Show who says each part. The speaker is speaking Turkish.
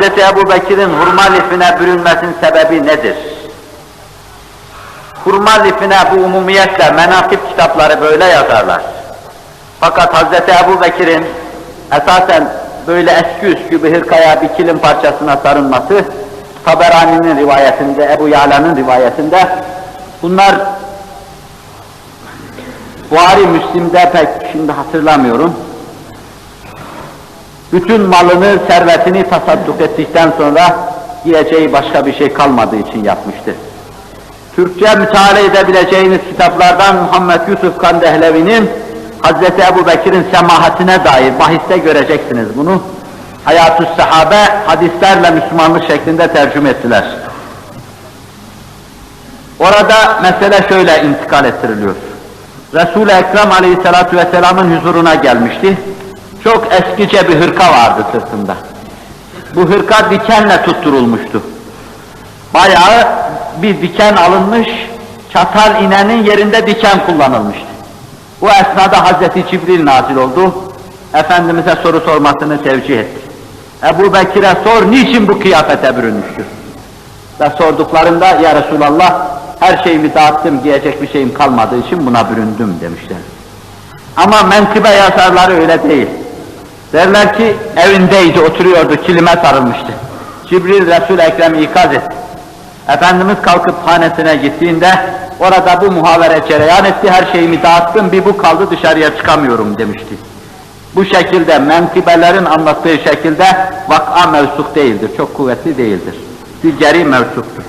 Speaker 1: Hazreti Ebu Bekir'in hurma lifine bürünmesinin sebebi nedir? Hurma lifine bu umumiyetle menakip kitapları böyle yazarlar. Fakat Hazreti Ebu Bekir'in esasen böyle eski üskü bir hırkaya bir kilim parçasına sarılması, Taberani'nin rivayetinde, Ebu Yala'nın rivayetinde, bunlar Buhari Müslim'de pek şimdi hatırlamıyorum, bütün malını, servetini tasadduk ettikten sonra giyeceği başka bir şey kalmadığı için yapmıştır. Türkçe müteala edebileceğiniz kitaplardan Muhammed Yusuf Kandehlevi'nin Hazreti Ebu Bekir'in semahatine dair bahiste göreceksiniz bunu. Hayatü Sahabe hadislerle Müslümanlık şeklinde tercüme ettiler. Orada mesele şöyle intikal ettiriliyor. Resul-i Ekrem Aleyhisselatü Vesselam'ın huzuruna gelmişti. Çok eskice bir hırka vardı sırtında. Bu hırka dikenle tutturulmuştu. Bayağı bir diken alınmış, çatal inenin yerinde diken kullanılmıştı. Bu esnada Hazreti Cibril nazil oldu. Efendimiz'e soru sormasını tevcih etti. Ebu Bekir'e sor, niçin bu kıyafete bürünmüştür? Ve sorduklarında, ya Resulallah, her şeyimi dağıttım, giyecek bir şeyim kalmadığı için buna büründüm demişler. Ama menkıbe yazarları öyle değil. Derler ki evindeydi, oturuyordu, kilime sarılmıştı. Cibril Resul-i Ekrem'i ikaz etti. Efendimiz kalkıp hanesine gittiğinde orada bu muhavere cereyan etti, her şeyimi dağıttım, bir bu kaldı dışarıya çıkamıyorum demişti. Bu şekilde menkıbelerin anlattığı şekilde vak'a mevsuk değildir, çok kuvvetli değildir. Dilgeri mevsuktur.